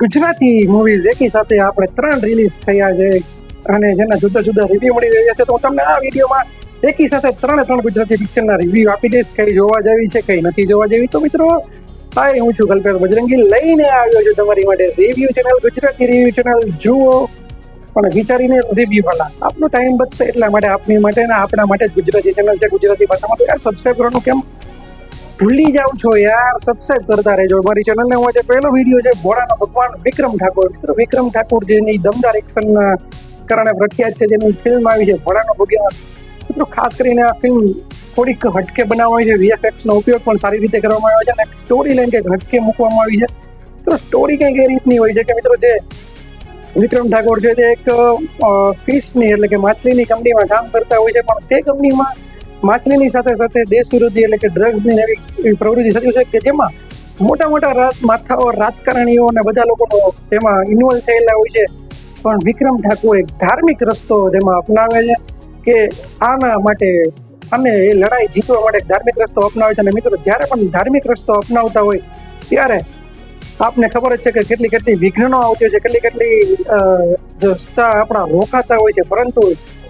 Gujarati movies એકી સાથે આપણે ત્રણ રિલીઝ થયા છે અને જેના જુદા જુદા રિવ્યુ મળી રહ્યા છે. તો હું તમને આ વિડીયોમાં એકી સાથે ત્રણે ત્રણ ગુજરાતી પિક્ચરના રિવ્યુ આપી દઈશ. કઈ જોવા જેવી છે, કઈ નથી જોવા જેવી. તો મિત્રો, હાય, હું છું કલ્પેશ બજરંગી. લઈને આવ્યો છું તમારી માટે review channel Gujarati review channel જુઓ, પણ વિચારીને રિવ્યુ ભલા. આપનો ટાઈમ બચશે એટલા માટે આપની માટે ને આપણા માટે જ ગુજરાતી ચેનલ છે ગુજરાતી ભાષામાં. તો યાર સબસ્ક્રાઈબ કરવાનું કેમ ભૂલી જાઉં છો યાર સબસ્ક્રાઇબ કરતા રહેજો. મારી ચેનલને હું આજે પહેલો વીડિયો છે ભોળાનો ભગવાન વિક્રમ ઠાકોર, મિત્રો, વિક્રમ ઠાકોર જેની દમદાર એક્શનના કારણે પ્રખ્યાત છે જેની ફિલ્મ આવી છે, ભોળાનો ભગવાન. મિત્રો, ખાસ કરીને આ ફિલ્મ થોડીક હટકે બનાવવામાં આવી છે. VFX નો ઉપયોગ પણ સારી રીતે કરવામાં આવ્યો છે અને સ્ટોરી લાઈન કંઈક હટકે મૂકવામાં આવી છે. મિત્રો સ્ટોરી કંઈક એ રીતની હોય છે કે, મિત્રો, જે વિક્રમ ઠાકોર છે તે એક ફિશની એટલે કે માછલીની કંપનીમાં કામ કરતા હોય છે, પણ તે કંપનીમાં માછલીની સાથે સાથે દેશ વિરોધી એટલે કે ડ્રગ્સની એવી પ્રવૃત્તિ થતી છે કે જેમાં મોટા મોટા માથાઓ રાજકારણીઓ અને બધા લોકો તેમાં ઇન્વોલ્વ થયેલા હોય છે. પણ વિક્રમ ઠાકોર એક ધાર્મિક રસ્તો તેમાં અપનાવે છે કે આના માટે અને એ લડાઈ જીતવા માટે ધાર્મિક રસ્તો અપનાવે છે. અને મિત્રો, જ્યારે પણ ધાર્મિક રસ્તો અપનાવતા હોય, ત્યારે આપને ખબર જ છે કે કેટલી કેટલી વિઘ્નો આવતી હોય છે, કેટલી કેટલી રસ્તા આપણા રોકાતા હોય છે. પરંતુ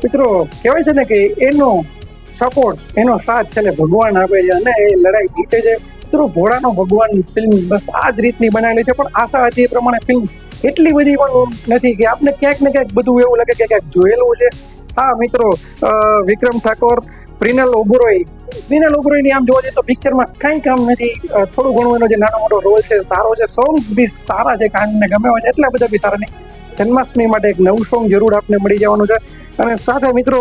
મિત્રો, કહેવાય છે ને કે એનો સપોર્ટ એનો સાથ છે ને ભગવાન આપે છે અને એ લડાઈ જીતે છે. મિત્રો, ભોળાનો ભગવાન ફિલ્મ બસ આ જ રીતની બનાવેલી છે. પણ આશા હતી એ પ્રમાણે ફિલ્મ એટલી બધી પણ નથી કે આપને ક્યાંક ને ક્યાંક બધું એવું લાગે કે ક્યાંક જોયેલું છે. હા, મિત્રો વિક્રમ ઠાકોર, પ્રિનલ ઓબરોય પ્રિનલ ઓબરોયની આમ જોવા જઈએ તો પિક્ચરમાં કંઈ કામ નથી. થોડું ઘણું એનો જે નાનો મોટો રોલ છે, સારો છે. સોંગ્સ બી સારા છે, કાનને ગમે હોય છે, એટલા બધા બી સારા નહીં જન્માષ્ટમી માટે એક નવું સોંગ જરૂર આપને મળી જવાનું છે. અને સાથે મિત્રો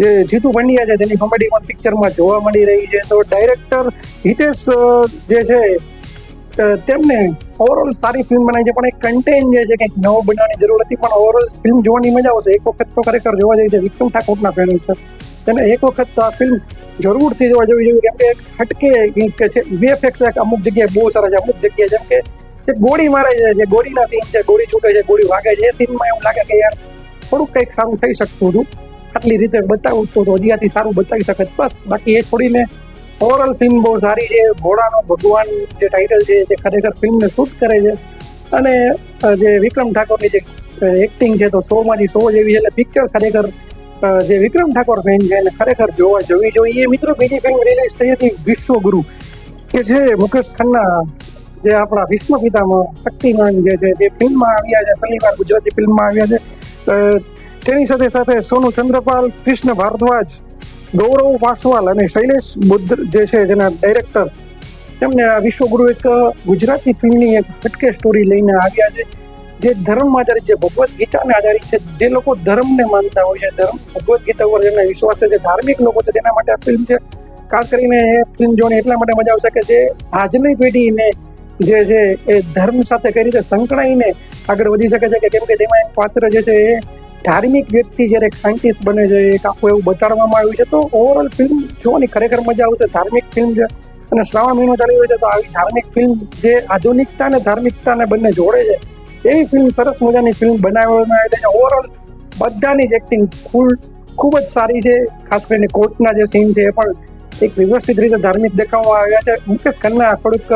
જે જીતુ પંડ્યા છે, તેની કોમેડી પણ પિક્ચરમાં જોવા મળી રહી છે. તો ડાયરેક્ટર હિતેશ જે છે તેમને ઓવરઓલ સારી ફિલ્મ બનાવી છે. પણ એક કન્ટેન્ટ જે છે, કંઈક નવો બનાવવાની જરૂર હતી. પણ ઓવરઓલ ફિલ્મ જોવાની મજા આવશે. એક વખત તો ખરેખર જોવા જઈએ છે, વિક્રમ ઠાકોરના ફેન છે. તેને એક વખત આ ફિલ્મ જરૂરથી જોવા જેવી જોઈએ કેમ કે હટકે છે, VFX અમુક જગ્યાએ બહુ સારા છે. અમુક જગ્યાએ જેમ કે, જે ગોળી મારે છે, જે ગોળીના સીન છે, ગોળી છૂટે છે, ગોળી વાગે છે. એ સીનમાં એવું લાગે કે યાર થોડુંક કંઈક સારું થઈ શકતું હતું. આટલી રીતે બતાવું તો રોજિયાથી સારું બતાવી શકે. બસ, બાકી એ છોડીને ઓવરઓલ ફિલ્મ બહુ સારી છે. ઘોડાનો ભગવાન જે ટાઇટલ છે, જે ખરેખર ફિલ્મને શૂટ કરે છે. અને જે વિક્રમ ઠાકોરની જે એક્ટિંગ છે, તો શોમાંથી શો જેવી છે. એટલે પિક્ચર ખરેખર જે વિક્રમ ઠાકોર ફેન છે, એને ખરેખર જોવા જોવી જોઈએ. મિત્રો બીજી ફિલ્મ રિલીઝ થઈ હતી વિશ્વગુરુ, કે જે મુકેશ ખન્ના જે આપણા વિશ્વ પિતામાં શક્તિમાન જે છે, જે ફિલ્મમાં આવ્યા છે. પહેલી વાર ગુજરાતી ફિલ્મમાં આવ્યા છે. તેની સાથે સાથે સોનુ ચંદ્રપાલ, કૃષ્ણ ભારદ્વાજ, ગૌરવ પાસવાલ અને શૈલેષ બુદ્ધ જે છે જેના ડાયરેક્ટર તેમને આ વિશ્વગુરુ એક ગુજરાતી ફિલ્મની એક હટકે સ્ટોરી લઈને આવ્યા છે. જે ધર્મ આધારિત છે, ભગવદ્ ગીતાને આધારિત છે. જે લોકો ધર્મને માનતા હોય છે, ધર્મ, ભગવદ્ ગીતા ઉપર જેમને વિશ્વાસ છે, જે ધાર્મિક લોકો છે, તેના માટે આ ફિલ્મ છે. ખાસ કરીને એ ફિલ્મ જોવાની એટલા માટે મજા આવશે કે જે આજની પેઢીને જે છે, એ ધર્મ સાથે કઈ રીતે સંકળાઈને આગળ વધી શકે છે કે કેમ કે તેમાં એક પાત્ર જે છે, એ ધાર્મિક વ્યક્તિ જ્યારે એક સાયન્ટિસ્ટ બને છે, એક આખું એવું બતાડવામાં આવ્યું છે, તો ઓવરઓલ ફિલ્મ જોવાની ખરેખર મજા આવશે. ધાર્મિક ફિલ્મ છે અને શ્રાવણ મહિનો ચાલી રહ્યો છે, તો આવી ધાર્મિક ફિલ્મ જે આધુનિકતા અને ધાર્મિકતાને બંને જોડે છે, એવી ફિલ્મ સરસ મજાની ફિલ્મ બનાવવામાં આવી છે. ઓવરઓલ બધાની જ એક્ટિંગ ફૂલ ખૂબ જ સારી છે. ખાસ કરીને કોર્ટના જે સીન છે, એ પણ એક વ્યવસ્થિત રીતે ધાર્મિક દેખાવામાં આવ્યા છે. મુકેશ ખન્ના થોડુંક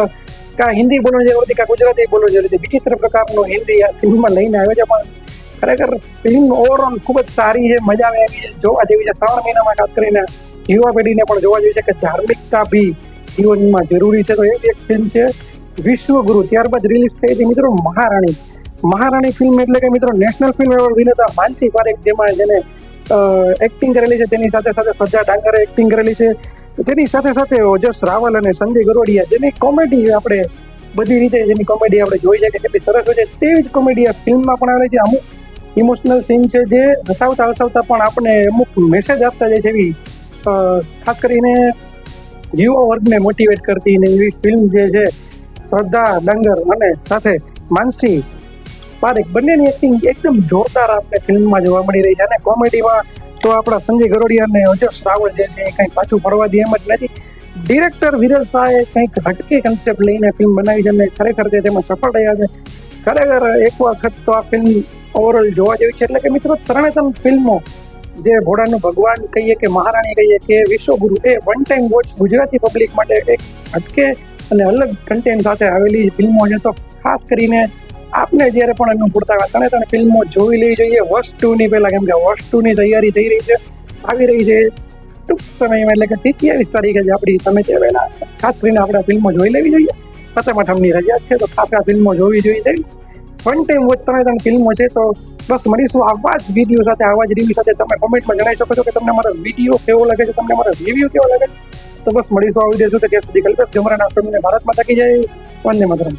કાં હિન્દી બોલવાની જરૂર હતી કાં ગુજરાતી બોલવાની જરૂર હતી વિચિત્ર પ્રકારનું હિન્દી આ ફિલ્મમાં લઈને આવ્યો છે, પણ ખરેખર ફિલ્મ ઓવરઓલ ખૂબ જ સારી છે, મજા આવે એવી જોવા જેવી છે, શ્રાવણ મહિનામાં ખાસ કરીને યુવા પેઢીને પણ જોવા જેવી છે કે ધાર્મિકતા બી જીવનમાં જરૂરી છે. તો એવી એક ફિલ્મ છે, વિશ્વગુરુ. ત્યારબાદ રિલીઝ થઈ હતી મિત્રો મહારાણી. મહારાણી ફિલ્મ એટલે કે મિત્રો નેશનલ ફિલ્મ એવોર્ડ વિનેતા માનસી પારેખ, જેમાં જેને એક્ટિંગ કરેલી છે, તેની સાથે સાથે સજ્જા ડાંગરે એક્ટિંગ કરેલી છે. તેની સાથે સાથે ઓજસ રાવલ અને સંજય ગરોડિયા, જેની કોમેડી આપણે બધી રીતે જેની કોમેડી આપણે જોઈ છે કે કેટલી સરસ હોય છે. તેવી જ કોમેડી આ ફિલ્મમાં પણ આવે છે. અમુક ઇમોશનલ સીન છે જે હસાવતા હસાવતા પણ આપણે અમુક મેસેજ આપતા જાય છે એવી ખાસ કરીને યુવા વર્ગને મોટિવેટ કરતી ને એવી ફિલ્મ જે છે, શ્રદ્ધા, ડંગર અને સાથે માનસી પારેખ, બંનેની એક્ટિંગ એકદમ જોરદાર આપણે ફિલ્મમાં જોવા મળી રહી છે અને કોમેડીમાં તો આપણા સંજય ગરોડિયા અને અજસ રાવળ જે છે એ કંઈ પાછું ફરવા દે એમ જ નથી. ડિરેક્ટર વિરલ શાહે કંઈક હટકે કન્સેપ્ટ લઈને ફિલ્મ બનાવી છે અને ખરેખર તે તેમાં સફળ રહ્યા છે. ખરેખર એક વખત તો આ ફિલ્મ ઓવરઓલ જોવા જેવી છે. એટલે કે મિત્રો ત્રણે ફિલ્મો જે ઘોડાનું ભગવાન કહીએ કે મહારાણી કહીએ કે વિશ્વગુરુ એ one time watch Gujarati public માટે એક હટકે અને અલગ કન્ટેન્ટ સાથે આવેલી ફિલ્મો છે. તો ખાસ કરીને આપને જ્યારે પણ અનુકૂળતા પૂરતા ત્રણે ત્રણ ફિલ્મો જોઈ લેવી જોઈએ. વર્ષ ટુની પહેલા, કેમ કે વર્ષ ટુની તૈયારી થઈ રહી છે. આવી રહી છે. ટૂંક સમયમાં એટલે કે સિત્યાવીસ તારીખે જ આપણી તમે જે વહેલા ખાસ કરીને આપણે ફિલ્મો જોઈ લેવી જોઈએ. સતમ આઠમની રજા છે. તો ખાસ આ ફિલ્મો જોવી જોઈએ. વન ટાઈમ વોચ ત્રણે ત્રણ ફિલ્મો છે, તો બસ મળીશું આવા જ વીડિયો સાથે, આવા જ રિવ્યુ સાથે. તમે કોમેન્ટમાં જણાવી શકો છો કે તમને મારો વીડિયો કેવો લાગે છે, તમને મારા રિવ્યુ કેવો લાગે છે. તો બસ મળીશું આવી દેશું કે ત્યાં સુધી કલ્પેશ ગમરાના તમને ભારતમાં થકી જાય. વંદે માતરમ.